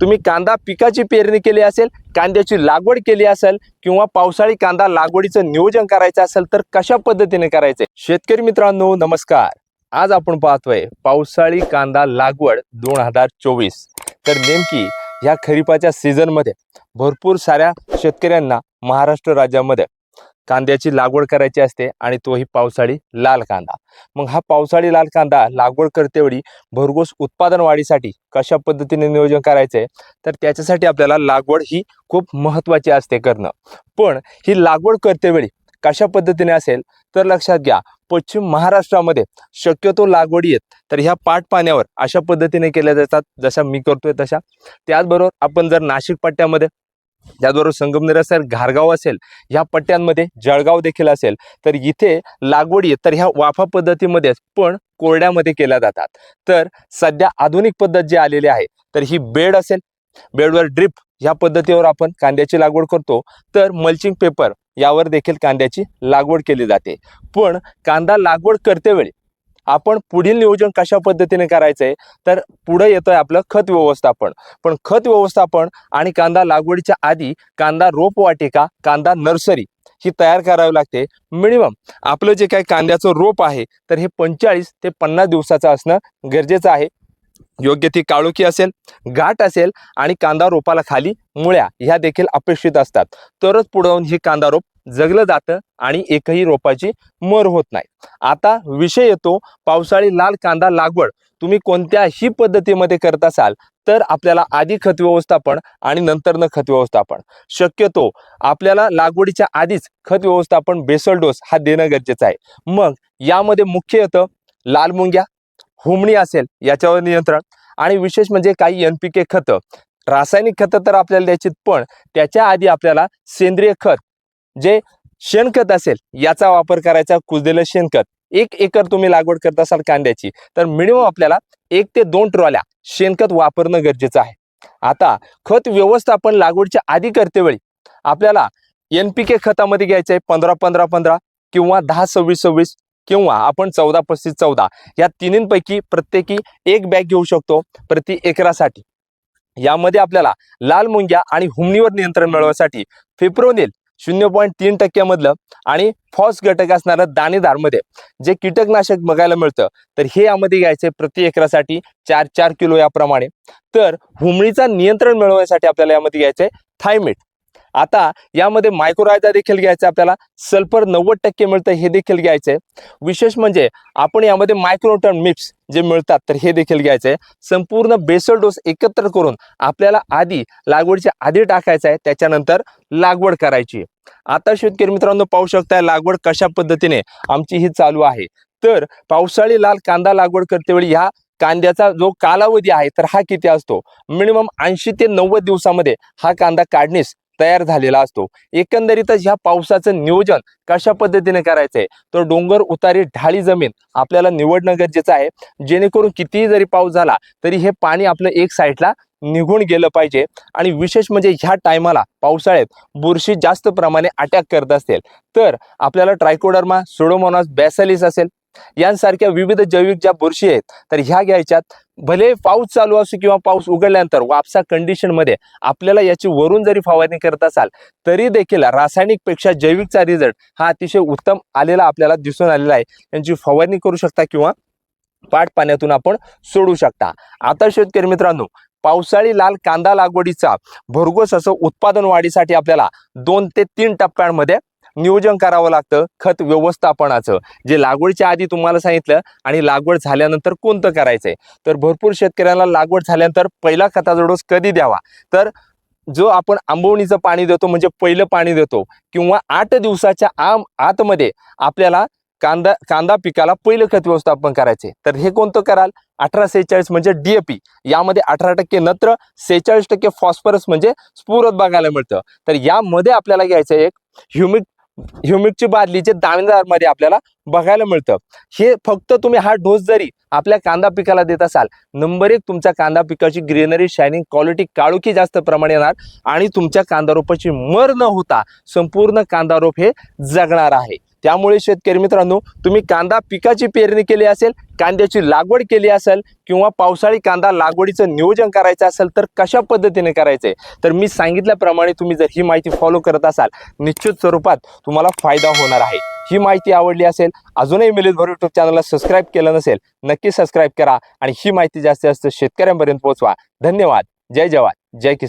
तुम्ही कांदा पिकाची पेरणी केली असेल कांद्याची लागवड केली असेल किंवा पावसाळी कांदा लागवडीचं नियोजन करायचं असेल तर कशा पद्धतीने करायचे? शेतकरी मित्रांनो नमस्कार. आज आपण पाहतोय पावसाळी कांदा लागवड दोन हजार चोवीस. तर नेमकी ह्या खरीपाच्या सीझनमध्ये भरपूर साऱ्या शेतकऱ्यांना महाराष्ट्र राज्यामध्ये कांद्याची लागवड करायची असते आणि तोही पावसाळी लाल कांदा. मग हा पावसाळी लाल कांदा लागवड करतेवेळी भरघोस उत्पादन वाढीसाठी कशा पद्धतीने नियोजन करायचंय? तर त्याच्यासाठी आपल्याला लागवड ही खूप महत्त्वाची असते करणं. पण ही लागवड करतेवेळी कशा पद्धतीने असेल? तर लक्षात घ्या पश्चिम महाराष्ट्रामध्ये शक्यतो लागवडी आहेत तर ह्या पाट पाण्यावर अशा पद्धतीने केल्या जातात जशा मी करतोय तशा. त्याचबरोबर आपण जर नाशिक पट्ट्यामध्ये त्याचबरोबर संगमनेर असेल घारगाव असेल ह्या पट्ट्यांमध्ये जळगाव देखील असेल तर इथे लागवडी तर ह्या वाफा पद्धतीमध्येच पण कोरड्यामध्ये केल्या जातात. तर सध्या आधुनिक पद्धत जी आलेली आहे तर ही बेड असेल बेडवर ड्रिप ह्या पद्धतीवर आपण कांद्याची लागवड करतो तर मल्चिंग पेपर यावर देखील कांद्याची लागवड केली जाते. पण कांदा लागवड करते वेळी आपण पुढील नियोजन कशा पद्धतीने करायचं आहे तर पुढे आहे आपलं खत व्यवस्थापन. पण खत व्यवस्थापन आणि कांदा लागवडीच्या आधी कांदा रोप वाटिका कांदा नर्सरी ही तयार करावी लागते. मिनिमम आपलं जे काही कांद्याचं रोप आहे तर हे पंचेचाळीस ते पन्नास दिवसाचं असणं गरजेचं आहे. योग्य ती काळोखी असेल गाठ असेल आणि कांदा रोपाला खाली मुळ्या ह्या देखील अपेक्षित असतात. तरच पुढे जाऊन ही कांदा रोप जगलं जातं आणि एकही रोपाची मर होत नाही. आता विषय येतो पावसाळी लाल कांदा लागवड तुम्ही कोणत्याही पद्धतीमध्ये करत असाल तर आपल्याला आधी खत व्यवस्थापन आणि नंतरनं खत व्यवस्थापन. शक्यतो आपल्याला लागवडीच्या आधीच खत व्यवस्थापन बेसल डोस हा देणं गरजेचं आहे. मग यामध्ये मुख्य येतं लाल मुंग्या हुमणी असेल याच्यावर नियंत्रण आणि विशेष म्हणजे काही एन पी के खतं. रासायनिक खतं तर आपल्याला द्यायची पण त्याच्या आधी आपल्याला सेंद्रिय खत जे शेणखत असेल याचा वापर करायचा कुजलेलं शेणखत. एक एकर तुम्ही लागवड करत असाल कांद्याची तर मिनिमम आपल्याला एक ते दोन ट्रॉल्या शेणखत वापरणं गरजेचं आहे. आता खत व्यवस्थापन लागवडीच्या आधी करतेवेळी आपल्याला एन पी के खतामध्ये घ्यायचं आहे पंधरा पंधरा पंधरा किंवा दहा सव्वीस सव्वीस किंवा आपण चौदा पस्तीस चौदा या तिन्हींपैकी प्रत्येकी एक बॅग घेऊ शकतो प्रति एकरासाठी. यामध्ये आपल्याला लाल मुंग्या आणि हुमणीवर नियंत्रण मिळवण्यासाठी फिप्रोनिल शून्य पॉईंट तीन टक्क्यामधलं आणि फॉस घटक असणारं दाणेदारमध्ये जे कीटकनाशक बघायला मिळतं तर हे यामध्ये घ्यायचे प्रति एकरासाठी चार चार किलो याप्रमाणे. तर हुमणीचा नियंत्रण मिळवण्यासाठी आपल्याला यामध्ये घ्यायचंय थायमेट आता यामध्ये मायक्रोरायझा देखील घ्यायचा आपल्याला. सल्फर नव्वद टक्के मिळतं हे देखील घ्यायचंय. विशेष म्हणजे आपण यामध्ये मायक्रोटन मिक्स जे मिळतात तर हे देखील घ्यायचंय. संपूर्ण बेसल डोस एकत्र करून आपल्याला आधी लागवडीच्या आधी टाकायचं आहे त्याच्यानंतर लागवड करायची. आता शेतकरी मित्रांनो पाहू शकताय लागवड कशा पद्धतीने आमची ही चालू आहे. तर पावसाळी लाल कांदा लागवड करतेवेळी ह्या कांद्याचा जो कालावधी आहे तर हा किती असतो? मिनिमम ऐंशी ते नव्वद दिवसामध्ये हा कांदा काढणीस तयार झालेला असतो. एकंदरीतच ह्या पावसाचं नियोजन कशा पद्धतीने करायचंय? तर डोंगर उतारी ढाळी जमीन आपल्याला निवडणं गरजेचं आहे. जेणेकरून कितीही जरी पाऊस झाला तरी हे पाणी आपलं एक साईडला निघून गेलं पाहिजे. आणि विशेष म्हणजे ह्या टायमाला पावसाळ्यात बुरशी जास्त प्रमाणे अटॅक करत असेल तर आपल्याला ट्रायकोडर्मा सोडोमोनास बॅसॅलिस असेल. यांसारख्या विविध जैविक ज्या बुरशी आहेत तर ह्या घ्यायच्यात भले पाऊस चालू असो किंवा पाऊस उघडल्यानंतर वापसा कंडिशनमध्ये आपल्याला याची वरून जरी फवारणी करत असाल तरी देखील रासायनिकपेक्षा जैविकचा रिझल्ट हा अतिशय उत्तम आलेला आपल्याला दिसून आलेला आहे. यांची फवारणी करू शकता किंवा पाट पाण्यातून आपण सोडू शकता. आता शेतकरी मित्रांनो पावसाळी लाल कांदा लागवडीचा भरघोस असं उत्पादन वाढीसाठी आपल्याला दोन ते तीन टप्प्यांमध्ये नियोजन करावं लागतं खत व्यवस्थापनाचं. जे लागवडीच्या आधी तुम्हाला सांगितलं आणि लागवड झाल्यानंतर कोणतं करायचंय? तर भरपूर शेतकऱ्यांना लागवड झाल्यानंतर पहिला खताचा डोस कधी द्यावा? तर जो आपण आंबवणीचं पाणी देतो म्हणजे पहिलं पाणी देतो किंवा आठ दिवसाच्या आम आतमध्ये आपल्याला कांदा कांदा पिकाला पहिलं खत व्यवस्थापन करायचे तर हे कोणतं कराल? अठरा सेहेचाळीस म्हणजे डीएपी यामध्ये अठरा टक्के नत्र सेहेचाळीस टक्के फॉस्फरस म्हणजे स्फुरत बघायला मिळतं. तर यामध्ये आपल्याला घ्यायचं एक ह्युमिक ह्युमिडची बादली जे दाणेदारमध्ये आपल्याला बघायला मिळतं. हे फक्त तुम्ही हा डोस जरी आपल्या कांदा पिकाला देत असाल नंबर एक तुमच्या कांदा पिकाची ग्रीनरी शायनिंग क्वालिटी काळोखी जास्त प्रमाणे येणार आणि तुमच्या कांदा रोपाची मर न होता संपूर्ण कांदा रोप हे जगणार आहे. त्यामुळे शेतकरी मित्रांनो तुम्ही कांदा पिकाची पेरणी केली असेल कांद्याची लागवड केली असेल किंवा पावसाळी कांदा लागवडीचं नियोजन करायचं असेल तर कशा पद्धतीने करायचंय? तर मी सांगितल्याप्रमाणे तुम्ही जर ही माहिती फॉलो करत असाल निश्चित स्वरूपात तुम्हाला फायदा होणार आहे. ही माहिती आवडली असेल अजूनही मिलित भर युट्यूब चॅनलला सबस्क्राईब केलं नसेल नक्की सबस्क्राईब करा आणि ही माहिती जास्तीत जास्त शेतकऱ्यांपर्यंत पोहोचवा. धन्यवाद. जय जवान. जय किसान.